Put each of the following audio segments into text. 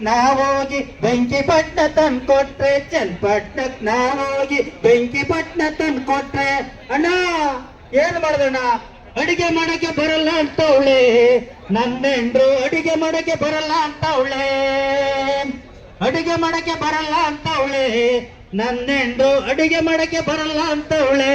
ನಾವೋಗಿ ಬೆಂಕಿ ಪಟ್ಟಣ ತಂದ್ ಕೊಟ್ರೆ ಚನ್ನಪಟ್ಟಣಕ್ ನಾವೋಗಿ ಬೆಂಕಿ ಪಟ್ಟಣ ತಂದ್ ಕೊಟ್ರೆ ಅಣ್ಣ, ಏನ್ ಮಾಡ್ದಣ್ಣ? ಅಡಿಗೆ ಮಾಡಕ್ಕೆ ಬರಲ್ಲ ಅಂತವಳೆ ನನ್ನೆಂಡ್ರು ಅಡಿಗೆ ಮಾಡಕ್ಕೆ ಬರಲ್ಲ ಅಂತ ಅವಳೆ. ಅಡಿಗೆ ಮಾಡಕ್ಕೆ ಬರಲ್ಲ ಅಂತ ಅವಳೆ. ನನ್ನೆಂಡ್ರು ಅಡಿಗೆ ಮಾಡಕ್ಕೆ ಬರಲ್ಲ ಅಂತ ಅವಳೆ.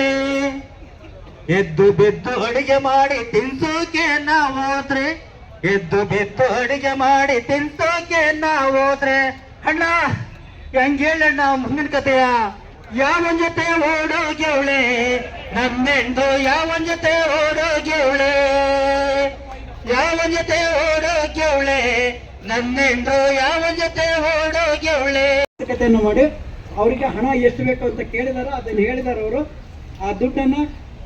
ಎದ್ದು ಬಿದ್ದು ಅಡಿಗೆ ಮಾಡಿ ತಿನ್ಸೋಕೆ ನಾವು ಹೋದ್ರೆ ಎದ್ದು ಬಿತ್ತು ಅಡಿಗೆ ಮಾಡಿ ತಿಂತೋಕೆ ನಾವು ಹೋದ್ರೆ, ಅಣ್ಣ ಹೆಂಗೇಳಣ್ಣ ಮುಂದಿನ ಕಥೆಯ? ಯಾವನ್ ಜೊತೆ ಓಡೋಗ್ಯವಳೆ ನಮ್ಮೆಂದು ಯಾವನ್ ಜೊತೆ ಓಡೋಗ್ಯವಳೆ ಯಾವನ್ ಜೊತೆ ಓಡೋಗ್ಯವಳೆ ನಮ್ಮೆಂದು ಯಾವನ್ ಜೊತೆ ಓಡೋಗ್ಯವಳೆ ಕಥೆಯನ್ನು ಮಾಡಿ, ಅವರಿಗೆ ಹಣ ಎಷ್ಟು ಬೇಕು ಅಂತ ಕೇಳಿದಾರ ಅದನ್ನು ಹೇಳಿದಾರ ಅವರು. ಆ ದುಡ್ಡನ್ನ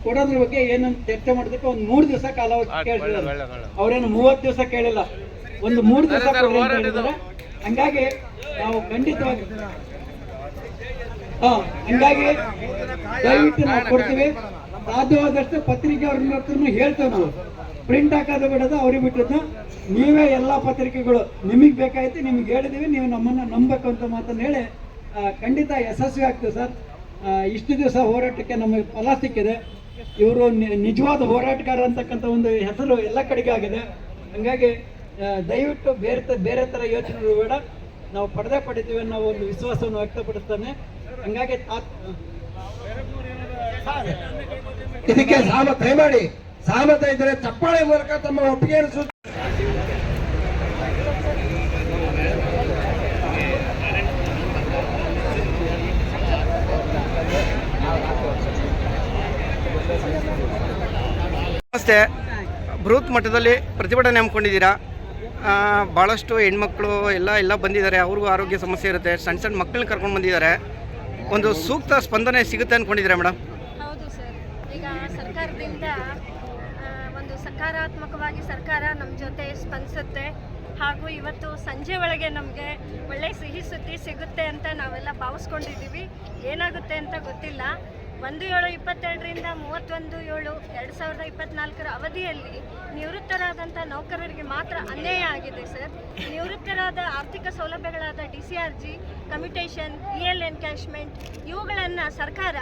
ಕೊಡೋದ್ರ ಬಗ್ಗೆ ಏನಂತ ಚರ್ಚೆ ಮಾಡೋದಕ್ಕೆ ಒಂದು ಮೂರು ದಿವಸ ಕಾಲ ಕೇಳಿದ್ರು ಅವ್ರೇನು ಮೂವತ್ತು ದಿವಸ ಕೇಳಿಲ್ಲ. ಒಂದು ಮೂರು ದಿವಸ ಹೇಳಿದ್ದಾರೆ. ಹಂಗಾಗಿ ನಾವು ಖಂಡಿತವಾಗಿ ಹಾ ಹಂಗಾಗಿ ದಯವಿಟ್ಟು ನಾವು ಕೊಡ್ತೀವಿ. ಸಾಧ್ಯವಾದಷ್ಟು ಪತ್ರಿಕೆ ಹತ್ರನೂ ಹೇಳ್ತೇವೆ ನಾವು. ಪ್ರಿಂಟ್ ಹಾಕೋದು ಬಿಡೋದು ಅವ್ರಿಗೆ ಬಿಟ್ಟದ್ದು. ನೀವೇ ಎಲ್ಲ ಪತ್ರಿಕೆಗಳು ನಿಮಗೆ ಬೇಕಾಯ್ತು ನಿಮ್ಗೆ ಹೇಳಿದೀವಿ. ನೀವು ನಮ್ಮನ್ನ ನಂಬಬೇಕು ಅಂತ ಮಾತನ್ನು ಹೇಳಿ ಖಂಡಿತ ಯಶಸ್ವಿ ಆಗ್ತದೆ ಸರ್. ಇಷ್ಟು ದಿವಸ ಹೋರಾಟಕ್ಕೆ ನಮಗೆ ಫಲ ಸಿಕ್ಕಿದೆ. ಇವರು ನಿಜವಾದ ಹೋರಾಟಗಾರ ಅಂತಕ್ಕಂಥ ಒಂದು ಹೆಸರು ಎಲ್ಲ ಕಡೆಗೆ ಆಗಿದೆ. ಹಂಗಾಗಿ ದಯವಿಟ್ಟು ಬೇರೆ ಬೇರೆ ಥರ ಯೋಚನೆಗಳು ಬೇಡ. ನಾವು ಪಡೆದೇ ಪಡಿತೀವಿ ಅನ್ನೋ ಒಂದು ವಿಶ್ವಾಸವನ್ನು ವ್ಯಕ್ತಪಡಿಸ್ತಾನೆ. ಹಂಗಾಗಿ ಇದಕ್ಕೆ ಸಾಮತ ದಯಮಾಡಿ ಸಾಮತ ಇದ್ದರೆ ಚಪ್ಪಾಳೆ ಮೂಲಕ ತಮ್ಮ ಒಪ್ಪಿಗೆಯನ್ನು ನಮಸ್ತೆ ಬೃಹತ್ ಮಟ್ಟದಲ್ಲಿ ಪ್ರತಿಭಟನೆ ಹಮ್ಮಿಕೊಂಡಿದ್ದೀರಾ? ಭಾಳಷ್ಟು ಹೆಣ್ಮಕ್ಳು ಎಲ್ಲ ಎಲ್ಲ ಬಂದಿದ್ದಾರೆ. ಅವ್ರಿಗೂ ಆರೋಗ್ಯ ಸಮಸ್ಯೆ ಇರುತ್ತೆ. ಸಣ್ಣ ಸಣ್ಣ ಮಕ್ಕಳನ್ನ ಕರ್ಕೊಂಡು ಬಂದಿದ್ದಾರೆ. ಒಂದು ಸೂಕ್ತ ಸ್ಪಂದನೆ ಸಿಗುತ್ತೆ ಅಂದ್ಕೊಂಡಿದ್ದೀರಾ ಮೇಡಮ್? ಹೌದು ಸರ್. ಈಗ ಸರ್ಕಾರದಿಂದ ಒಂದು ಸಕಾರಾತ್ಮಕವಾಗಿ ಸರ್ಕಾರ ನಮ್ಮ ಜೊತೆ ಸ್ಪಂದಿಸುತ್ತೆ. ಹಾಗೂ ಇವತ್ತು ಸಂಜೆ ಒಳಗೆ ನಮಗೆ ಒಳ್ಳೆ ಸಿಹಿ ಸುದ್ದಿ ಸಿಗುತ್ತೆ ಅಂತ ನಾವೆಲ್ಲ ಭಾವಿಸ್ಕೊಂಡಿದ್ದೀವಿ. ಏನಾಗುತ್ತೆ ಅಂತ ಗೊತ್ತಿಲ್ಲ. ಒಂದು ಏಳು ಇಪ್ಪತ್ತೆರಡರಿಂದ ಮೂವತ್ತೊಂದು ಏಳು ಎರಡು ಸಾವಿರದ ಇಪ್ಪತ್ನಾಲ್ಕರ ಅವಧಿಯಲ್ಲಿ ನಿವೃತ್ತರಾದಂಥ ನೌಕರರಿಗೆ ಮಾತ್ರ ಅನ್ಯಾಯ ಆಗಿದೆ, ಸರ್. ನಿವೃತ್ತರಾದ ಆರ್ಥಿಕ ಸೌಲಭ್ಯಗಳಾದ D C R G, commutation, E L encashment ಇವುಗಳನ್ನು ಸರ್ಕಾರ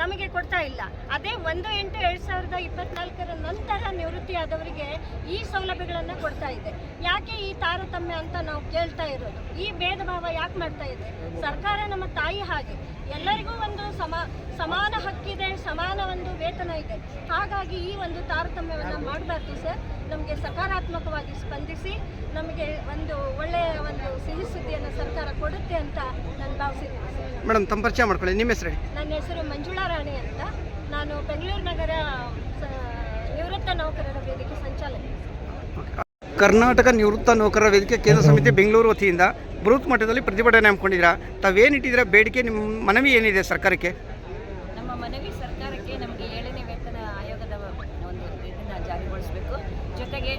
ನಮಗೆ ಕೊಡ್ತಾ ಇಲ್ಲ. ಅದೇ ಒಂದು ಎಂಟು ಎರಡು ಸಾವಿರದ ಇಪ್ಪತ್ನಾಲ್ಕರ ನಂತರ ನಿವೃತ್ತಿಯಾದವರಿಗೆ ಈ ಸೌಲಭ್ಯಗಳನ್ನು ಕೊಡ್ತಾ ಇದೆ. ಯಾಕೆ ಈ ತಾರತಮ್ಯ ಅಂತ ನಾವು ಕೇಳ್ತಾ ಇರೋದು? ಈ ಭೇದ ಭಾವ ಯಾಕೆ ಮಾಡ್ತಾ ಇದೆ? ಸರ್ಕಾರ ನಮ್ಮ ತಾಯಿ ಹಾಗೆ. ಎಲ್ಲರಿಗೂ ಒಂದು ಸಮ ಸಮಾನ ಹಕ್ಕಿದೆ ಸಮಾನ ಒಂದು ವೇತನ ಇದೆ. ಹಾಗಾಗಿ ಈ ಒಂದು ತಾರತಮ್ಯವನ್ನು ಮಾಡಬಾರ್ದು ಸರ್. ನಮಗೆ ಸಕಾರಾತ್ಮಕವಾಗಿ ಸ್ಪಂದಿಸಿ ನಮಗೆ ಒಂದು ಒಳ್ಳೆಯ ಒಂದು ಸಿಹಿ ಸುದ್ದಿಯನ್ನು ಸರ್ಕಾರ ಕೊಡುತ್ತೆ ಅಂತ ನಾನು ಭಾವಿಸಿದ್ದೀನಿ ಮೇಡಮ್ ತಮ್ಮ ಪರಿಚಯ ಮಾಡ್ಕೊಳ್ಳಿ. ನಿಮ್ಮ ಹೆಸರು ನನ್ನ ಹೆಸರು ಮಂಜುಳಾ ರಾಣಿ ಅಂತ. ನಾನು ಬೆಂಗಳೂರು ನಗರ ನಿವೃತ್ತ ನೌಕರರ ವೇದಿಕೆ ಸಂಚಾಲಕ. ಕರ್ನಾಟಕ ನಿವೃತ್ತ ನೌಕರರ ವೇದಿಕೆ ಕೇಂದ್ರ ಸಮಿತಿ ಬೆಂಗಳೂರು ವತಿಯಿಂದ ಬೃಹತ್ ಮಟ್ಟದಲ್ಲಿ ಪ್ರತಿಭಟನೆ ಹಮ್ಮಿಕೊಂಡಿದ್ದೀರಾ? ತಾವೇನಿಟ್ಟಿದ್ದೀರಾ ಬೇಡಿಕೆ ನಿಮ್ಮ ಮನವಿ ಏನಿದೆ ಸರ್ಕಾರಕ್ಕೆ? ನಮ್ಮ ಮನವಿ ಸರ್ಕಾರಕ್ಕೆ ನಮಗೆ ಏಳನೇ ವೇತನ ಆಯೋಗದ ಒಂದು ಜಾರಿಗೊಳಿಸಬೇಕು. ಜೊತೆಗೆ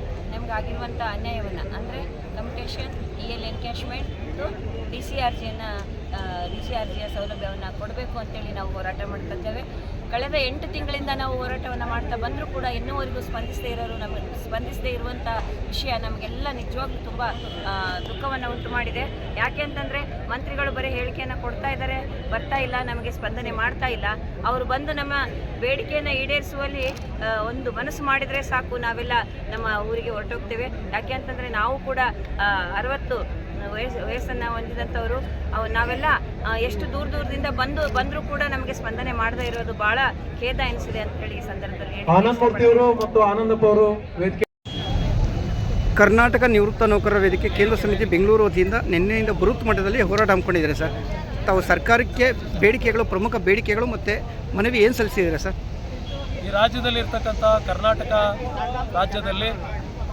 ಅನ್ಯಾಯವನ್ನು, ಅಂದರೆ ಕಮ್ಯುಟೇಷನ್ ಇ ಎಲ್ ಎನ್ಕ್ಯಾಶ್ಮೆಂಟ್ ಮತ್ತು ಡಿ ಸಿ ಆರ್ ಜಿಯನ್ನು ಡಿ ಸಿ ಆರ್ ಜಿಯ ಸೌಲಭ್ಯವನ್ನು ಕೊಡಬೇಕು ಅಂತೇಳಿ ನಾವು ಹೋರಾಟ ಮಾಡ್ತಾ ಇದ್ದೇವೆ. ಕಳೆದ ಎಂಟು ತಿಂಗಳಿಂದ ನಾವು ಹೋರಾಟವನ್ನು ಮಾಡ್ತಾ ಬಂದರೂ ಕೂಡ ಇನ್ನೂವರೆಗೂ ಸ್ಪಂದಿಸದೇ ಇರೋರು ನಮಗೆ, ಸ್ಪಂದಿಸದೇ ಇರುವಂಥ ವಿಷಯ ನಮಗೆಲ್ಲ ನಿಜವಾಗ್ಲೂ ತುಂಬ ದುಃಖವನ್ನು ಉಂಟು ಮಾಡಿದೆ. ಯಾಕೆ ಅಂತಂದರೆ ಮಂತ್ರಿಗಳು ಬರೀ ಹೇಳಿಕೆಯನ್ನು ಕೊಡ್ತಾ ಇದ್ದಾರೆ, ಬರ್ತಾ ಇಲ್ಲ, ನಮಗೆ ಸ್ಪಂದನೆ ಮಾಡ್ತಾ ಇಲ್ಲ. ಅವರು ಬಂದು ನಮ್ಮ ಬೇಡಿಕೆಯನ್ನು ಈಡೇರಿಸುವಲ್ಲಿ ಒಂದು ಮನಸ್ಸು ಮಾಡಿದರೆ ಸಾಕು, ನಾವೆಲ್ಲ ನಮ್ಮ ಊರಿಗೆ ಹೊರಟೋಗ್ತೇವೆ. ಯಾಕೆ ಅಂತಂದರೆ ನಾವು ಕೂಡ ಅರವತ್ತು ವಯಸ್ಸು ವಯಸ್ಸನ್ನು ಹೊಂದಿದಂಥವರು ಅವು ನಾವೆಲ್ಲ ಎಷ್ಟು ದೂರ ದೂರದಿಂದ ಬಂದು ಬಂದರೂ ಕೂಡ ನಮಗೆ ಸ್ಪಂದನೆ ಮಾಡದೇ ಇರೋದು ಬಹಳ ಖೇದ ಎನಿಸಿದೆ ಅಂತ ಹೇಳಿ ಈ ಸಂದರ್ಭದಲ್ಲಿ ಹೇಳಿ. ಮೂರ್ತಿ ಅವರು ಮತ್ತು ಆನಂದಪ್ಪ ಅವರು ವೇದಿಕೆ ಕರ್ನಾಟಕ ನಿವೃತ್ತ ನೌಕರರ ವೇದಿಕೆ ಕೇಂದ್ರ ಸಮಿತಿ ಬೆಂಗಳೂರು ವತಿಯಿಂದ ನಿನ್ನೆಯಿಂದ ಬೃಹತ್ ಮಟ್ಟದಲ್ಲಿ ಹೋರಾಟ ಹಮ್ಮಿಕೊಂಡಿದ್ದಾರೆ ಸರ್. ತಾವು ಸರ್ಕಾರಕ್ಕೆ ಬೇಡಿಕೆಗಳು ಪ್ರಮುಖ ಬೇಡಿಕೆಗಳು ಮತ್ತು ಮನವಿ ಏನು ಸಲ್ಲಿಸಿದ್ದೀರಾ ಸರ್? ಈ ರಾಜ್ಯದಲ್ಲಿರ್ತಕ್ಕಂಥ ಕರ್ನಾಟಕ ರಾಜ್ಯದಲ್ಲಿ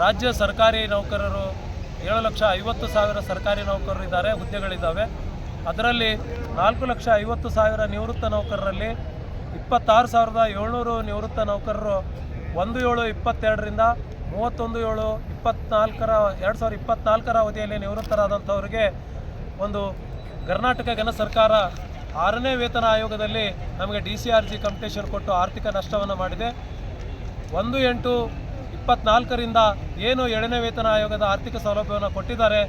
ರಾಜ್ಯ ಸರ್ಕಾರಿ ನೌಕರರು ಏಳು ಲಕ್ಷ ಐವತ್ತು ಸಾವಿರ ಸರ್ಕಾರಿ ನೌಕರರು ಇದ್ದಾರೆ ಹುದ್ದೆಗಳಿದ್ದಾವೆ. ಅದರಲ್ಲಿ ನಾಲ್ಕು ಲಕ್ಷ ಐವತ್ತು ಸಾವಿರ ನಿವೃತ್ತ ನೌಕರರಲ್ಲಿ ಇಪ್ಪತ್ತಾರು ಸಾವಿರದ ಏಳ್ನೂರು ನಿವೃತ್ತ ನೌಕರರು ಒಂದು ಏಳು ಇಪ್ಪತ್ತೆರಡರಿಂದ ಮೂವತ್ತೊಂದು ಏಳು ಇಪ್ಪತ್ನಾಲ್ಕರ, ಎರಡು ಸಾವಿರದ ಇಪ್ಪತ್ನಾಲ್ಕರ ಅವಧಿಯಲ್ಲಿ ನಿವೃತ್ತರಾದಂಥವರಿಗೆ ಒಂದು ಕರ್ನಾಟಕ ಘನ ಸರ್ಕಾರ ಆರನೇ ವೇತನ ಆಯೋಗದಲ್ಲಿ ನಮಗೆ D C R G commutation ಕೊಟ್ಟು ಆರ್ಥಿಕ ನಷ್ಟವನ್ನು ಮಾಡಿದೆ. ಒಂದು ಎಂಟು ಇಪ್ಪತ್ನಾಲ್ಕರಿಂದ ಏನು ಏಳನೇ ವೇತನ ಆಯೋಗದ ಆರ್ಥಿಕ ಸೌಲಭ್ಯವನ್ನು ಕೊಟ್ಟಿದ್ದಾರೆ,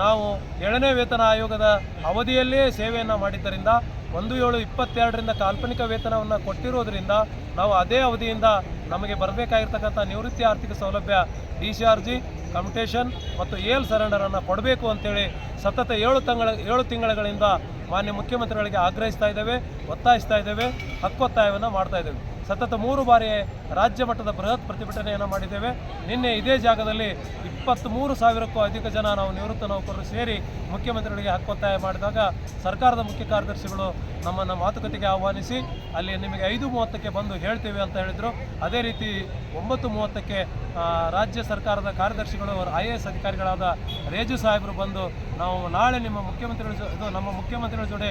ನಾವು ಏಳನೇ ವೇತನ ಆಯೋಗದ ಅವಧಿಯಲ್ಲೇ ಸೇವೆಯನ್ನು ಮಾಡಿದ್ದರಿಂದ, ಒಂದು ಏಳು ಇಪ್ಪತ್ತೆರಡರಿಂದ ಕಾಲ್ಪನಿಕ ವೇತನವನ್ನು ಕೊಟ್ಟಿರೋದ್ರಿಂದ, ನಾವು ಅದೇ ಅವಧಿಯಿಂದ ನಮಗೆ ಬರಬೇಕಾಗಿರ್ತಕ್ಕಂಥ ನಿವೃತ್ತಿ ಆರ್ಥಿಕ ಸೌಲಭ್ಯ, D C R G commutation ಮತ್ತು ಏಲ್ ಸರೆಂಡರನ್ನು ಕೊಡಬೇಕು ಅಂತೇಳಿ ಸತತ ಏಳು ತಿಂಗಳ, ಏಳು ತಿಂಗಳುಗಳಿಂದ ಮಾನ್ಯ ಮುಖ್ಯಮಂತ್ರಿಗಳಿಗೆ ಆಗ್ರಹಿಸ್ತಾ ಇದ್ದೇವೆ, ಒತ್ತಾಯಿಸ್ತಾ ಇದ್ದೇವೆ, ಹಕ್ಕೊತ್ತಾಯವನ್ನು ಮಾಡ್ತಾ ಇದ್ದೇವೆ. ಸತತ ಮೂರು ಬಾರಿ ರಾಜ್ಯ ಮಟ್ಟದ ಬೃಹತ್ ಪ್ರತಿಭಟನೆಯನ್ನು ಮಾಡಿದ್ದೇವೆ. ನಿನ್ನೆ ಇದೇ ಜಾಗದಲ್ಲಿ ಇಪ್ಪತ್ತ್ಮೂರು ಸಾವಿರಕ್ಕೂ ಅಧಿಕ ಜನ ನಾವು ನಿವೃತ್ತ ನೌಕರರು ಸೇರಿ ಮುಖ್ಯಮಂತ್ರಿಗಳಿಗೆ ಹಕ್ಕೊತ್ತಾಯ ಮಾಡಿದಾಗ ಸರ್ಕಾರದ ಮುಖ್ಯ ಕಾರ್ಯದರ್ಶಿಗಳು ನಮ್ಮನ್ನು ಮಾತುಕತೆಗೆ ಆಹ್ವಾನಿಸಿ, ಅಲ್ಲಿ ನಿಮಗೆ ಐದು ಮೂವತ್ತಕ್ಕೆ ಬಂದು ಹೇಳ್ತೇವೆ ಅಂತ ಹೇಳಿದರು. ಅದೇ ರೀತಿ ಒಂಬತ್ತು ಮೂವತ್ತಕ್ಕೆ ರಾಜ್ಯ ಸರ್ಕಾರದ ಕಾರ್ಯದರ್ಶಿಗಳು ಐ ಎ ಎಸ್ ಅಧಿಕಾರಿಗಳಾದ ರೇಜು ಸಾಹೇಬರು ಬಂದು ನಾವು ನಾಳೆ ನಿಮ್ಮ ಮುಖ್ಯಮಂತ್ರಿಗಳ ಜೊ, ಇದು ನಮ್ಮ ಮುಖ್ಯಮಂತ್ರಿಗಳ ಜೊತೆ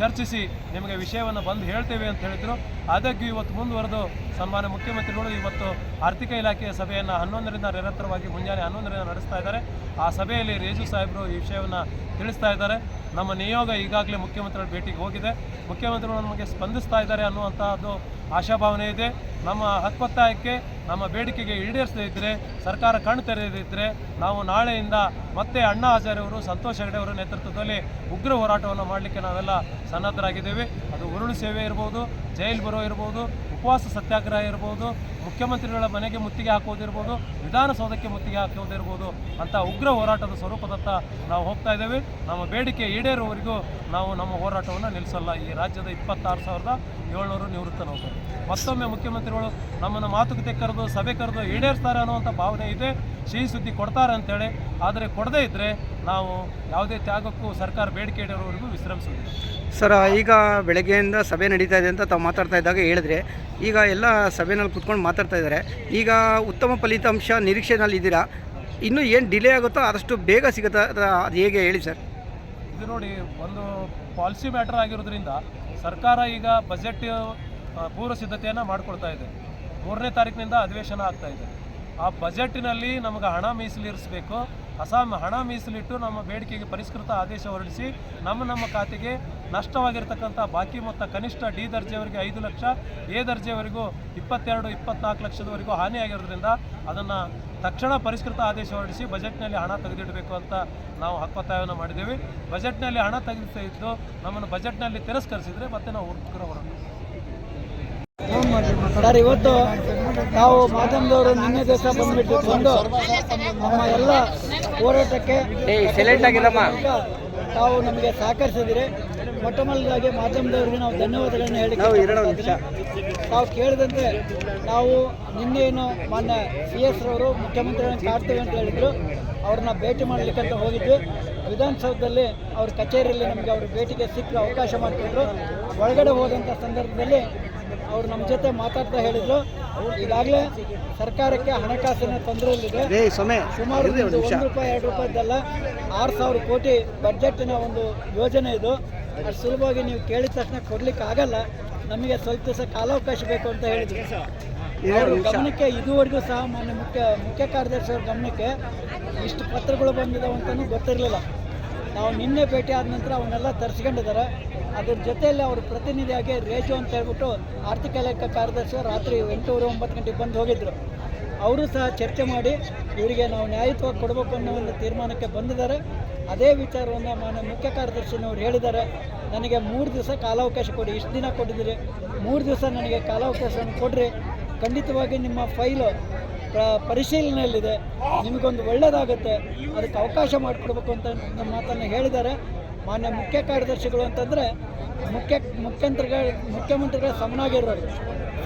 ಚರ್ಚಿಸಿ ನಿಮಗೆ ವಿಷಯವನ್ನು ಬಂದು ಹೇಳ್ತೇವೆ ಅಂತ ಹೇಳಿದರು. ಆದಾಗ್ಯೂ ಇವತ್ತು ಮುಂದುವರೆದು ಸನ್ಮಾನ್ಯ ಮುಖ್ಯಮಂತ್ರಿಗಳು ಇವತ್ತು ಆರ್ಥಿಕ ಇಲಾಖೆಯ ಸಭೆಯನ್ನು ಹನ್ನೊಂದರಿಂದ ನಿರಂತರವಾಗಿ ಮುಂಜಾನೆ ಹನ್ನೊಂದರಿಂದ ನಡೆಸ್ತಾ ಇದ್ದಾರೆ. ಆ ಸಭೆಯಲ್ಲಿ ರೇಜು ಸಾಹೇಬರು ಈ ವಿಷಯವನ್ನು ತಿಳಿಸ್ತಾ ಇದ್ದಾರೆ. ನಮ್ಮ ನಿಯೋಗ ಈಗಾಗಲೇ ಮುಖ್ಯಮಂತ್ರಿಗಳ ಭೇಟಿಗೆ ಹೋಗಿದೆ. ಮುಖ್ಯಮಂತ್ರಿಗಳು ನಮಗೆ ಸ್ಪಂದಿಸ್ತಾ ಇದ್ದಾರೆ ಅನ್ನುವಂಥದ್ದು ಆಶಾಭಾವನೆ ಇದೆ. ನಮ್ಮ ಹಕ್ಕೊತ್ತಾಯಕ್ಕೆ ನಮ್ಮ ಬೇಡಿಕೆಗೆ ಈಡೇರಿಸದಿದ್ದರೆ ಸರ್ಕಾರ ಕಣ್ಣು ತೆರೆದಿದ್ದರೆ ನಾವು ನಾಳೆಯಿಂದ ಮತ್ತೆ ಅಣ್ಣಾ ಹಜಾರೆ ಅವರು, ಸಂತೋಷ್ ಹೆಗಡೆ ಅವರ ನೇತೃತ್ವದಲ್ಲಿ ಉಗ್ರ ಹೋರಾಟವನ್ನು ಮಾಡಲಿಕ್ಕೆ ನಾವೆಲ್ಲ ಸನ್ನದ್ಧರಾಗಿದ್ದೇವೆ. ಅದು ಉರುಳು ಸೇವೆ ಇರ್ಬೋದು, ಜೈಲು ಬರೋ ಇರ್ಬೋದು ಉಪವಾಸ ಸತ್ಯಾಗ್ರಹ ಇರ್ಬೋದು, ಮುಖ್ಯಮಂತ್ರಿಗಳ ಮನೆಗೆ ಮುತ್ತಿಗೆ ಹಾಕೋದಿರ್ಬೋದು ವಿಧಾನಸೌಧಕ್ಕೆ ಮುತ್ತಿಗೆ ಹಾಕೋದಿರ್ಬೋದು ಅಂತ ಉಗ್ರ ಹೋರಾಟದ ಸ್ವರೂಪದತ್ತ ನಾವು ಹೋಗ್ತಾ ಇದ್ದೇವೆ. ನಮ್ಮ ಬೇಡಿಕೆ ಈಡೇರುವವರೆಗೂ ನಾವು ನಮ್ಮ ಹೋರಾಟವನ್ನು ನಿಲ್ಲಿಸಲ್ಲ. ಈ ರಾಜ್ಯದ ಇಪ್ಪತ್ತಾರು ಸಾವಿರದ ಏಳ್ನೂರು ನಿವೃತ್ತ ನೌಕರರು. ಮತ್ತೊಮ್ಮೆ ಮುಖ್ಯಮಂತ್ರಿಗಳು ನಮ್ಮನ್ನು ಮಾತುಕತೆ ಕರೆದು, ಸಭೆ ಕರೆದು ಈಡೇರಿಸ್ತಾರೆ ಅನ್ನುವಂಥ ಭಾವನೆ ಇದೆ. ಸಿಹಿ ಸುದ್ದಿ ಕೊಡ್ತಾರೆ ಅಂತೇಳಿ ಆದರೆ ಕೊಡದೇ ಇದ್ದರೆ ನಾವು ಯಾವುದೇ ತ್ಯಾಗಕ್ಕೂ ಸರ್ಕಾರ ಬೇಡಿಕೆ ಇಡೋವರೆಗೂ ವಿಶ್ರಮಿಸೋದಿಲ್ಲ ಸರ್ ಈಗ ಬೆಳಗ್ಗೆಯಿಂದ ಸಭೆ ನಡೀತಾ ಇದೆ ಅಂತ ತಾವು ಮಾತಾಡ್ತಾ ಇದ್ದಾಗ ಹೇಳಿದ್ರೆ ಈಗ ಎಲ್ಲ ಸಭೆನಲ್ಲಿ ಕುತ್ಕೊಂಡು ಮಾತಾಡ್ತಾ ಇದ್ದಾರೆ. ಈಗ ಉತ್ತಮ ಫಲಿತಾಂಶ ನಿರೀಕ್ಷೆನಲ್ಲಿ ಇದ್ದೀರಾ? ಇನ್ನೂ ಏನು ಡಿಲೇ ಆಗುತ್ತೋ ಆದಷ್ಟು ಬೇಗ ಸಿಗುತ್ತಾ ಅದು ಹೇಗೆ ಹೇಳಿ ಸರ್? ಇದು ನೋಡಿ ಒಂದು ಪಾಲಿಸಿ ಮ್ಯಾಟರ್ ಆಗಿರೋದ್ರಿಂದ ಸರ್ಕಾರ ಈಗ ಬಜೆಟ್ ಪೂರ್ವ ಸಿದ್ಧತೆಯನ್ನು ಮಾಡಿಕೊಳ್ತಾ ಇದೆ. ಮೂರನೇ ತಾರೀಕಿನಿಂದ ಅಧಿವೇಶನ ಆಗ್ತಾ ಇದೆ. ಆ ಬಜೆಟ್ನಲ್ಲಿ ನಮಗೆ ಹಣ ಮೀಸಲಿರಿಸಬೇಕು. ಅಸಾಮ್ ಹಣ ಮೀಸಲಿಟ್ಟು ನಮ್ಮ ಬೇಡಿಕೆಗೆ ಪರಿಷ್ಕೃತ ಆದೇಶ ಹೊರಡಿಸಿ ನಮ್ಮ ನಮ್ಮ ಖಾತೆಗೆ ನಷ್ಟವಾಗಿರ್ತಕ್ಕಂಥ ಬಾಕಿ ಮೊತ್ತ ಕನಿಷ್ಠ ಡಿ ದರ್ಜೆಯವರಿಗೆ ಐದು ಲಕ್ಷ, ಎ ದರ್ಜೆಯವರೆಗೂ ಇಪ್ಪತ್ತೆರಡು, ಇಪ್ಪತ್ನಾಲ್ಕು ಲಕ್ಷದವರೆಗೂ ಹಾನಿಯಾಗಿರೋದ್ರಿಂದ ಅದನ್ನು ತಕ್ಷಣ ಪರಿಷ್ಕೃತ ಆದೇಶ ಹೊರಡಿಸಿ ಬಜೆಟ್ನಲ್ಲಿ ಹಣ ತೆಗೆದಿಡಬೇಕು ಅಂತ ನಾವು ಹಕ್ಕೊತ್ತಾಯವನ್ನು ಮಾಡಿದ್ದೇವೆ. ಬಜೆಟ್ನಲ್ಲಿ ಹಣ ತೆಗೆದಿದ್ದು ನಮ್ಮನ್ನು ಬಜೆಟ್ನಲ್ಲಿ ತಿರಸ್ಕರಿಸಿದರೆ ಮತ್ತೆ ನಾವು ಉಗ್ರ ಹೋರಾಟ ಸರ್ ಇವತ್ತು ನಾವು ಮಾಧ್ಯಮದವರು ನಿನ್ನೆ ದಿವಸ ಬಂದ್ಬಿಟ್ಟು ಬಂದು ನಮ್ಮ ಎಲ್ಲ ಹೋರಾಟಕ್ಕೆ ತಾವು ನಮಗೆ ಸಹಕರಿಸಿದಿರಿ. ಮೊಟ್ಟ ಮೊದಲಾಗಿ ಮಾಧ್ಯಮದವರಿಗೆ ನಾವು ಧನ್ಯವಾದಗಳನ್ನ ಹೇಳಿ ತಾವು ಕೇಳಿದಂತೆ ನಾವು ನಿನ್ನೆ ಏನು ಮಾನ್ಯ ಸಿ ಎಸ್ ರವರು ಮುಖ್ಯಮಂತ್ರಿಗಳನ್ನ ಕಾಡ್ತೇವೆ ಅಂತ ಹೇಳಿದ್ರು. ಅವ್ರನ್ನ ಭೇಟಿ ಮಾಡಲಿಕ್ಕೆ ಅಂತ ಹೋಗಿದ್ವಿ. ವಿಧಾನಸೌಧದಲ್ಲಿ ಅವ್ರ ಕಚೇರಿಯಲ್ಲಿ ನಮಗೆ ಅವ್ರ ಭೇಟಿಗೆ ಸಿಕ್ಕ ಅವಕಾಶ ಮಾಡಿಕೊಟ್ರು. ಒಳಗಡೆ ಹೋದಂಥ ಸಂದರ್ಭದಲ್ಲಿ ಅವ್ರು ನಮ್ಮ ಜೊತೆ ಮಾತಾಡ್ತಾ ಹೇಳಿದ್ರು. ಈಗಾಗಲೇ ಸರ್ಕಾರಕ್ಕೆ ಹಣಕಾಸಿನ ತೊಂದರೆಯಲ್ಲಿದೆ. ಸುಮಾರು ಒಂದು ಒಂದು ರೂಪಾಯಿ ಎರಡು ರೂಪಾಯಿದ್ದಲ್ಲ ಆರು ಸಾವಿರ ಕೋಟಿ ಬಜೆಟ್ನ ಒಂದು ಯೋಜನೆ ಇದು. ಅದು ಸುಲಭವಾಗಿ ನೀವು ಕೇಳಿದ ತಕ್ಷಣ ಕೊಡ್ಲಿಕ್ಕೆ ಆಗಲ್ಲ. ನಮಗೆ ಸ್ವಲ್ಪ ದಿವಸ ಕಾಲಾವಕಾಶ ಬೇಕು ಅಂತ ಹೇಳಿದ್ರು. ಅವರು ಗಮನಕ್ಕೆ ಇದುವರೆಗೂ ಸಹ ಮಾನ್ಯ ಮುಖ್ಯ ಮುಖ್ಯ ಕಾರ್ಯದರ್ಶಿ ಅವ್ರ ಗಮನಕ್ಕೆ ಇಷ್ಟು ಪತ್ರಗಳು ಬಂದಿದ್ದಾವೆ ಅಂತಲೂ ಗೊತ್ತಿರಲಿಲ್ಲ. ನಾವು ನಿನ್ನೆ ಭೇಟಿ ಆದ ನಂತರ ಅವನ್ನೆಲ್ಲ ತರಿಸ್ಕೊಂಡಿದ್ದಾರೆ. ಅದ್ರ ಜೊತೆಯಲ್ಲಿ ಅವ್ರ ಪ್ರತಿನಿಧಿಯಾಗಿ ರೇಜು ಅಂತ ಹೇಳ್ಬಿಟ್ಟು ಆರ್ಥಿಕ ಇಲಾಖೆ ಕಾರ್ಯದರ್ಶಿ ರಾತ್ರಿ ಎಂಟೂವರೆ ಒಂಬತ್ತು ಗಂಟೆಗೆ ಬಂದು ಹೋಗಿದ್ರು. ಅವರು ಸಹ ಚರ್ಚೆ ಮಾಡಿ ಇವರಿಗೆ ನಾವು ನ್ಯಾಯಯುತವಾಗಿ ಕೊಡಬೇಕು ಅನ್ನೋ ಒಂದು ತೀರ್ಮಾನಕ್ಕೆ ಬಂದಿದ್ದಾರೆ. ಅದೇ ವಿಚಾರವನ್ನು ಮಾನ್ಯ ಮುಖ್ಯ ಕಾರ್ಯದರ್ಶಿನವ್ರು ಹೇಳಿದ್ದಾರೆ. ನನಗೆ ಮೂರು ದಿವಸ ಕಾಲಾವಕಾಶ ಕೊಡಿ, ಇಷ್ಟು ದಿನ ಕೊಟ್ಟಿದ್ದೀರಿ. ಮೂರು ದಿವಸ ನನಗೆ ಕಾಲಾವಕಾಶವನ್ನು ಕೊಡ್ರಿ. ಖಂಡಿತವಾಗಿ ನಿಮ್ಮ ಫೈಲು ಪ್ರ ಪರಿಶೀಲನೆಯಲ್ಲಿದೆ. ನಿಮಗೊಂದು ಒಳ್ಳೆಯದಾಗುತ್ತೆ. ಅದಕ್ಕೆ ಅವಕಾಶ ಮಾಡಿಕೊಡ್ಬೇಕು ಅಂತ ಮಾತನ್ನು ಹೇಳಿದ್ದಾರೆ. ಮಾನ್ಯ ಮುಖ್ಯ ಕಾರ್ಯದರ್ಶಿಗಳು ಅಂತಂದರೆ ಮುಖ್ಯ ಮುಖ್ಯಮಂತ್ರಿಗಳ ಮುಖ್ಯಮಂತ್ರಿಗಳ ಸಮನಾಗಿರೋರು.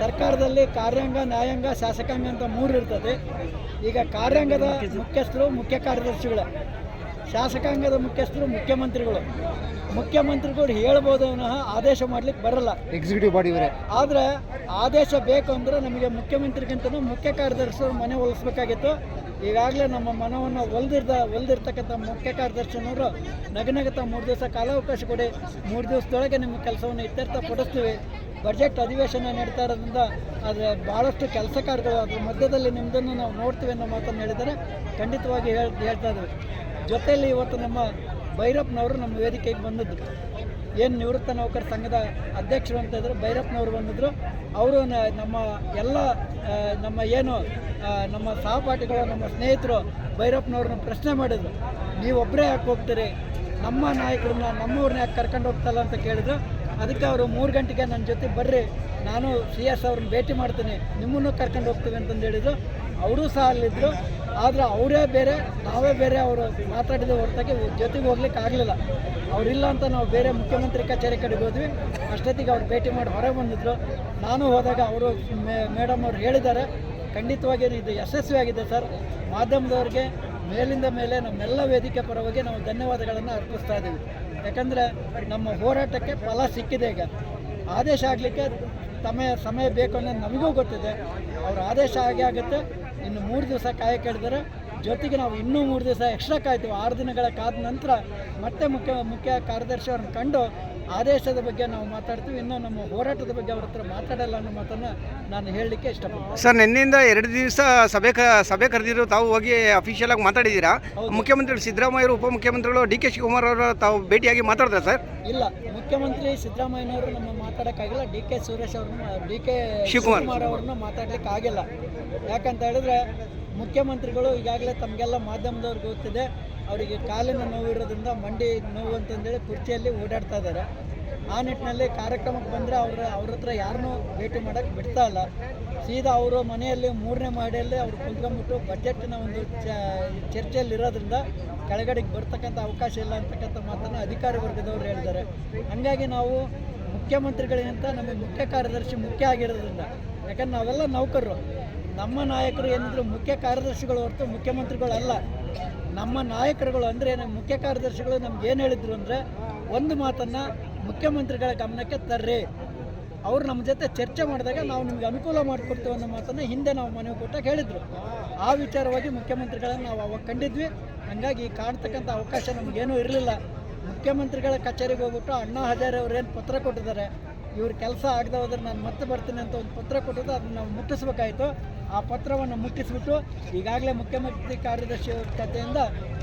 ಸರ್ಕಾರದಲ್ಲಿ ಕಾರ್ಯಾಂಗ ನ್ಯಾಯಾಂಗ ಶಾಸಕಾಂಗ ಅಂತ ಮೂರು ಇರ್ತದೆ. ಈಗ ಕಾರ್ಯಾಂಗದ ಮುಖ್ಯಸ್ಥರು ಮುಖ್ಯ ಕಾರ್ಯದರ್ಶಿಗಳು. ಶಾಸಕಾಂಗದ ಮುಖ್ಯಸ್ಥರು ಮುಖ್ಯಮಂತ್ರಿಗಳು. ಮುಖ್ಯಮಂತ್ರಿಗಳು ಹೇಳ್ಬೋದು ಅನ್ನೋ ಆದೇಶ ಮಾಡ್ಲಿಕ್ಕೆ ಬರಲ್ಲ. ಎಕ್ಸಿಕ್ಯೂಟಿವ್ ಬಾಡಿ ಇವರೇ. ಆದರೆ ಆದೇಶ ಬೇಕು ಅಂದರೆ ನಮಗೆ ಮುಖ್ಯಮಂತ್ರಿಗಿಂತ ಮುಖ್ಯ ಕಾರ್ಯದರ್ಶಿಯವರು ಮನೆ ಒಲಿಸ್ಬೇಕಾಗಿತ್ತು. ಈಗಾಗಲೇ ನಮ್ಮ ಮನವನ್ನು ಒಲ್ದಿರ್ದ ಒಲ್ದಿರ್ತಕ್ಕಂಥ ಮುಖ್ಯ ಕಾರ್ಯದರ್ಶಿನವರು ನಗನಗತ ಮೂರು ದಿವಸ ಕಾಲಾವಕಾಶ ಕೊಡಿ. ಮೂರು ದಿವಸದೊಳಗೆ ನಿಮ್ಮ ಕೆಲಸವನ್ನು ಇತ್ಯರ್ಥ ಪಡಿಸ್ತೀವಿ. ಬಜೆಟ್ ಅಧಿವೇಶನ ನಡೀತಾ ಇರೋದ್ರಿಂದ ಆದರೆ ಭಾಳಷ್ಟು ಕೆಲಸ ಕಾರ್ಯಗಳು ಅದ್ರ ಮಧ್ಯದಲ್ಲಿ ನಿಮ್ಮದನ್ನು ನಾವು ನೋಡ್ತೀವಿ ಅನ್ನೋ ಮಾತನ್ನು ಹೇಳಿದರೆ ಖಂಡಿತವಾಗಿ ಹೇಳ್ ಹೇಳ್ತಾ ಇದ್ದೀವಿ ಜೊತೆಯಲ್ಲಿ ಇವತ್ತು ನಮ್ಮ ಭೈರಪ್ಪನವರು ನಮ್ಮ ವೇದಿಕೆಗೆ ಬಂದಿದ್ದರು ಏನು ನಿವೃತ್ತ ನೌಕರ ಸಂಘದ ಅಧ್ಯಕ್ಷರು ಅಂತ ಇದ್ದರು ಭೈರಪ್ಪನವರು ಬಂದಿದ್ದರು ಅವರು ನಮ್ಮ ಎಲ್ಲ ನಮ್ಮ ಏನು ನಮ್ಮ ಸಹಪಾಠಿಗಳು, ನಮ್ಮ ಸ್ನೇಹಿತರು ಭೈರಪ್ಪನವ್ರನ್ನ ಪ್ರಶ್ನೆ ಮಾಡಿದರು. ನೀವೊಬ್ಬರೇ ಯಾಕೆ ಹೋಗ್ತೀರಿ? ನಮ್ಮ ನಾಯಕರನ್ನ ನಮ್ಮವ್ರನ್ನ ಯಾಕೆ ಕರ್ಕೊಂಡು ಹೋಗ್ತಲ್ಲ ಅಂತ ಕೇಳಿದ್ರು. ಅದಕ್ಕೆ ಅವರು ಮೂರು ಗಂಟೆಗೆ ನನ್ನ ಜೊತೆ ಬರ್ರಿ. ನಾನು ಸಿ ಎಸ್ ಅವ್ರನ್ನ ಭೇಟಿ ಮಾಡ್ತೀನಿ. ನಿಮ್ಮನ್ನು ಕರ್ಕೊಂಡು ಹೋಗ್ತೀವಿ ಅಂತಂದು ಹೇಳಿದ್ರು. ಅವರೂ ಸಹ ಅಲ್ಲಿದ್ದರು ಆದರೆ ಅವರೇ ಬೇರೆ, ನಾವೇ ಬೇರೆ, ಅವರು ಮಾತಾಡಿದ ಹೊರತಾಗಿ ಜೊತೆಗೆ ಹೋಗ್ಲಿಕ್ಕೆ ಆಗಲಿಲ್ಲ. ಅವರಿಲ್ಲ ಅಂತ ನಾವು ಬೇರೆ ಮುಖ್ಯಮಂತ್ರಿ ಕಚೇರಿ ಕಡೆಗೆ ಹೋದ್ವಿ. ಅಷ್ಟೊತ್ತಿಗೆ ಅವ್ರು ಭೇಟಿ ಮಾಡಿ ಹೊರಗೆ ಬಂದಿದ್ರು. ನಾನು ಹೋದಾಗ ಅವರು ಮೇಡಮ್ ಅವ್ರು ಹೇಳಿದ್ದಾರೆ. ಖಂಡಿತವಾಗಿ ಇದು ಯಶಸ್ವಿಯಾಗಿದೆ ಸರ್. ಮಾಧ್ಯಮದವ್ರಿಗೆ ಮೇಲಿಂದ ಮೇಲೆ ನಮ್ಮೆಲ್ಲ ವೇದಿಕೆ ಪರವಾಗಿ ನಾವು ಧನ್ಯವಾದಗಳನ್ನು ಅರ್ಪಿಸ್ತಾ ಇದ್ದೀವಿ ಯಾಕಂದರೆ ನಮ್ಮ ಹೋರಾಟಕ್ಕೆ ಫಲ ಸಿಕ್ಕಿದೆ ಈಗ. ಆದೇಶ ಆಗಲಿಕ್ಕೆ ಸಮಯ ಸಮಯ ಬೇಕು ಅನ್ನೋದು ನಮಗೂ ಗೊತ್ತಿದೆ. ಅವ್ರ ಆದೇಶ ಹಾಗೆ ಆಗುತ್ತೆ. ಇನ್ನು ಮೂರು ದಿವಸ ಕಾಯಕ್ಕೆ ಕೇಳಿದರೆ ಜೊತೆಗೆ ನಾವು ಇನ್ನೂ ಮೂರು ದಿವಸ ಎಕ್ಸ್ಟ್ರಾ ಕಾಯ್ತೀವಿ. ಆರು ದಿನಗಳ ಕಾದ ನಂತರ ಮತ್ತೆ ಮುಖ್ಯ ಮುಖ್ಯ ಕಾರ್ಯದರ್ಶಿ ಅವ್ರನ್ನ ಕಂಡು ಆದೇಶದ ಬಗ್ಗೆ ನಾವು ಮಾತಾಡ್ತೀವಿ. ಇನ್ನು ನಮ್ಮ ಹೋರಾಟದ ಬಗ್ಗೆ ಅವ್ರ ಹತ್ರ ಮಾತಾಡಲ್ಲ ಅನ್ನೋ ಮಾತನ್ನು ನಾನು ಹೇಳಲಿಕ್ಕೆ ಇಷ್ಟಪಡ್ತೀನಿ. ಸರ್ ನಿನ್ನಿಂದ ಎರಡು ದಿವಸ ಸಭೆ ಕ ಸಭೆ ಕರೆದಿದ್ರು ತಾವು ಹೋಗಿ ಅಫಿಷಿಯಲ್ ಆಗಿ ಮಾತಾಡಿದ್ದೀರಾ? ಮುಖ್ಯಮಂತ್ರಿಗಳು ಸಿದ್ದರಾಮಯ್ಯರು ಉಪಮುಖ್ಯಮಂತ್ರಿಗಳು ಡಿ ಕೆ ಶಿವಕುಮಾರ್ ಅವರು ತಾವು ಭೇಟಿಯಾಗಿ ಮಾತಾಡಿದ್ರೆ ಸರ್? ಇಲ್ಲ ಮುಖ್ಯಮಂತ್ರಿ ಸಿದ್ದರಾಮಯ್ಯನವರು ನಮ್ಮ ಮಾತಾಡೋಕ್ಕಾಗಿಲ್ಲ ಡಿ ಕೆ ಸುರೇಶ್ ಅವ್ರನ್ನ ಡಿ ಕೆ. ಶಿವಕುಮಾರ್. ಅವ್ರನ್ನ ಮಾತಾಡ್ಲಿಕ್ಕೆ ಆಗಿಲ್ಲ ಯಾಕಂತ ಹೇಳಿದ್ರೆ ಮುಖ್ಯಮಂತ್ರಿಗಳು ಈಗಾಗಲೇ ತಮಗೆಲ್ಲ ಮಾಧ್ಯಮದವ್ರಿಗೆ ಗೊತ್ತಿದೆ, ಅವರಿಗೆ ಕಾಲಿನ ನೋವಿರೋದ್ರಿಂದ ಮಂಡಿ ನೋವು ಅಂತಂದೇಳಿ ಕುರ್ಚಿಯಲ್ಲಿ ಓಡಾಡ್ತಾ ಇದ್ದಾರೆ. ಆ ನಿಟ್ಟಿನಲ್ಲಿ ಕಾರ್ಯಕ್ರಮಕ್ಕೆ ಬಂದರೆ ಅವ್ರ ಅವ್ರ ಹತ್ರ ಯಾರನ್ನೂ ಭೇಟಿ ಮಾಡೋಕ್ಕೆ ಬಿಡ್ತಾ ಇಲ್ಲ. ಸೀದಾ ಅವರು ಮನೆಯಲ್ಲಿ ಮೂರನೇ ಮಹಡಿಯಲ್ಲಿ ಅವ್ರು ಕುಂತ್ಕೊಂಡ್ಬಿಟ್ಟು ಬಜೆಟ್ನ ಒಂದು ಚ ಚರ್ಚೆಯಲ್ಲಿ ಇರೋದ್ರಿಂದ ಕೆಳಗಡೆಗೆ ಬರ್ತಕ್ಕಂಥ ಅವಕಾಶ ಇಲ್ಲ ಅಂತಕ್ಕಂಥ ಮಾತನ್ನು ಅಧಿಕಾರಿ ವರ್ಗದವರು ಹೇಳಿದ್ದಾರೆ. ಹಾಗಾಗಿ ನಾವು ಮುಖ್ಯಮಂತ್ರಿಗಳಿಗಿಂತ ನಮಗೆ ಮುಖ್ಯ ಕಾರ್ಯದರ್ಶಿ ಮುಖ್ಯ ಆಗಿರೋದ್ರಿಂದ, ಯಾಕಂದ್ರೆ ನಾವೆಲ್ಲ ನೌಕರರು. ನಮ್ಮ ನಾಯಕರು ಏನಿದ್ರು ಮುಖ್ಯ ಕಾರ್ಯದರ್ಶಿಗಳು ಹೊರತು ಮುಖ್ಯಮಂತ್ರಿಗಳಲ್ಲ. ನಮ್ಮ ನಾಯಕರುಗಳು ಅಂದರೆ ಮುಖ್ಯ ಕಾರ್ಯದರ್ಶಿಗಳು ನಮ್ಗೆ ಏನು ಹೇಳಿದ್ರು ಅಂದರೆ, ಒಂದು ಮಾತನ್ನು ಮುಖ್ಯಮಂತ್ರಿಗಳ ಗಮನಕ್ಕೆ ತರ್ರಿ. ಅವರು ನಮ್ಮ ಜೊತೆ ಚರ್ಚೆ ಮಾಡಿದಾಗ ನಾವು ನಿಮ್ಗೆ ಅನುಕೂಲ ಮಾಡಿಕೊಡ್ತೀವಿ ಅನ್ನೋ ಮಾತನ್ನು ಹಿಂದೆ ನಾವು ಮನವಿ ಕೊಟ್ಟಾಗ ಹೇಳಿದರು. ಆ ವಿಚಾರವಾಗಿ ಮುಖ್ಯಮಂತ್ರಿಗಳನ್ನು ನಾವು ಅವಾಗ ಕಂಡಿದ್ವಿ. ಹಾಗಾಗಿ ಕಾಣ್ತಕ್ಕಂಥ ಅವಕಾಶ ನಮಗೇನೂ ಇರಲಿಲ್ಲ. ಮುಖ್ಯಮಂತ್ರಿಗಳ ಕಚೇರಿಗೆ ಹೋಗ್ಬಿಟ್ಟು ಅಣ್ಣಾ ಹಜಾರೆ ಏನು ಪತ್ರ ಕೊಟ್ಟಿದ್ದಾರೆ. ಇವ್ರ ಕೆಲಸ ಆಗದೆ ಹೋದ್ರೆ ನಾನು ಮತ್ತೆ ಬರ್ತೀನಿ ಅಂತ ಒಂದು ಪತ್ರ ಕೊಟ್ಟಿದ್ದು ಅದನ್ನ ನಾವು ಮುಟ್ಟಿಸ್ಬೇಕಾಯಿತು. ಆ ಪತ್ರವನ್ನು ಮುಟ್ಟಿಸಿಬಿಟ್ಟು ಈಗಾಗಲೇ ಮುಖ್ಯಮಂತ್ರಿ ಕಾರ್ಯದರ್ಶಿ ಕಥೆಯಿಂದ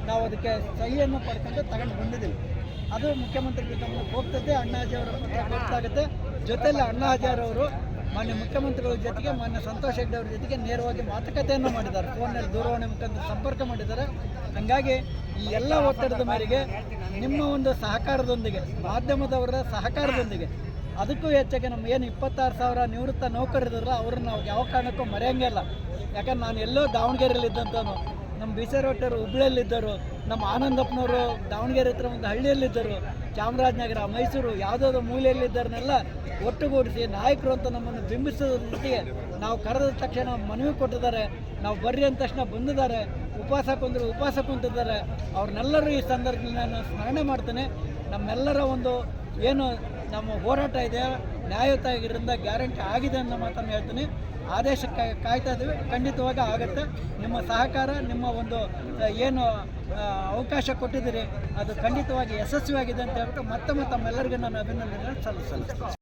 ನಾವು ಅದಕ್ಕೆ ಸಹಿಯನ್ನು ಪಡ್ಕೊಂಡು ತಗೊಂಡು ಬಂದಿದ್ದೀವಿ. ಅದು ಮುಖ್ಯಮಂತ್ರಿ ಗಮನಕ್ಕೆ ಹೋಗ್ತದೆ, ಅಣ್ಣಾಜಿ ಅವರ ಪತ್ರ ಗೊತ್ತಾಗುತ್ತೆ. ಜೊತೆಯಲ್ಲಿ ಅಣ್ಣಾಜಿ ಅವರು ಮಾನ್ಯ ಮುಖ್ಯಮಂತ್ರಿಗಳ ಜೊತೆಗೆ, ಮಾನ್ಯ ಸಂತೋಷ್ ಹೆಗ್ಡೆ ಅವ್ರ ಜೊತೆಗೆ ನೇರವಾಗಿ ಮಾತುಕತೆಯನ್ನು ಮಾಡಿದ್ದಾರೆ. ಫೋನಲ್ಲಿ ದೂರವಾಣಿ ಮುಖಾಂತರ ಸಂಪರ್ಕ ಮಾಡಿದ್ದಾರೆ. ಹಾಗಾಗಿ ಈ ಎಲ್ಲ ಒತ್ತಡದ ಮೇರೆಗೆ ನಿಮ್ಮ ಒಂದು ಸಹಕಾರದೊಂದಿಗೆ, ಮಾಧ್ಯಮದವರ ಸಹಕಾರದೊಂದಿಗೆ ಅದಕ್ಕೂ ಹೆಚ್ಚಾಗಿ ನಮ್ಮ ಏನು ಇಪ್ಪತ್ತಾರು ಸಾವಿರ ನಿವೃತ್ತ ನೌಕರರಿದ್ದಾರಲ್ಲ ಅವ್ರನ್ನ ನಾವು ಯಾವ ಕಾರಣಕ್ಕೂ ಮರೆಯಂಗಿಲ್ಲ ಯಾಕಂದ್ರೆ ನಾನು ಎಲ್ಲೋ ದಾವಣಗೆರೆಯಲ್ಲಿ ಇದ್ದಂಥವನು ನಮ್ಮ ಬಿಸರೋಟರು ಹುಬ್ಳಿಯಲ್ಲಿದ್ದರು, ನಮ್ಮ ಆನಂದಪ್ಪನವರು ದಾವಣಗೆರೆ ಹತ್ರ ಒಂದು ಹಳ್ಳಿಯಲ್ಲಿದ್ದರು, ಚಾಮರಾಜನಗರ, ಮೈಸೂರು ಯಾವುದಾದ್ರು ಮೂಲೆಯಲ್ಲಿದ್ದರನ್ನೆಲ್ಲ ಒಟ್ಟುಗೂಡಿಸಿ ನಾಯಕರು ಅಂತ ನಮ್ಮನ್ನು ಬಿಂಬಿಸೋದ್ರ ನಾವು ಕರೆದ ತಕ್ಷಣ ಮನವಿ ಕೊಟ್ಟಿದ್ದಾರೆ. ನಾವು ಬರ್ರಿ ಅಂದ ತಕ್ಷಣ ಬಂದಿದ್ದಾರೆ. ಉಪವಾಸ ಕುಂದ್ರೆ, ಉಪವಾಸ ಕುಂತಿದ್ದಾರೆ. ಅವ್ರನ್ನೆಲ್ಲರೂ ಈ ಸಂದರ್ಭದಲ್ಲಿ ನಾನು ಸ್ಮರಣೆ ಮಾಡ್ತೇನೆ. ನಮ್ಮೆಲ್ಲರ ಒಂದು ಏನು ನಮ್ಮ ಹೋರಾಟ ಇದೆ ನ್ಯಾಯಯುತ ಆಗಿರೋದ್ರಿಂದ ಗ್ಯಾರಂಟಿ ಆಗಿದೆ ಅನ್ನೋ ಮಾತನ್ನು ಹೇಳ್ತೀನಿ. ಆದೇಶಕ್ಕೆ ಕಾಯ್ತಾ ಇದ್ದೀವಿ. ಖಂಡಿತವಾಗ ಆಗುತ್ತೆ. ನಿಮ್ಮ ಸಹಕಾರ, ನಿಮ್ಮ ಒಂದು ಏನು ಅವಕಾಶ ಕೊಟ್ಟಿದ್ದೀರಿ, ಅದು ಖಂಡಿತವಾಗಿ ಯಶಸ್ವಿಯಾಗಿದೆ ಅಂತ ಹೇಳ್ಬಿಟ್ಟು ಮತ್ತೆ ತಮ್ಮೆಲ್ಲರಿಗೂ ನಾನು ಅಭಿನಂದನೆ ಸಲ್ಲಿಸ್ತೇನೆ.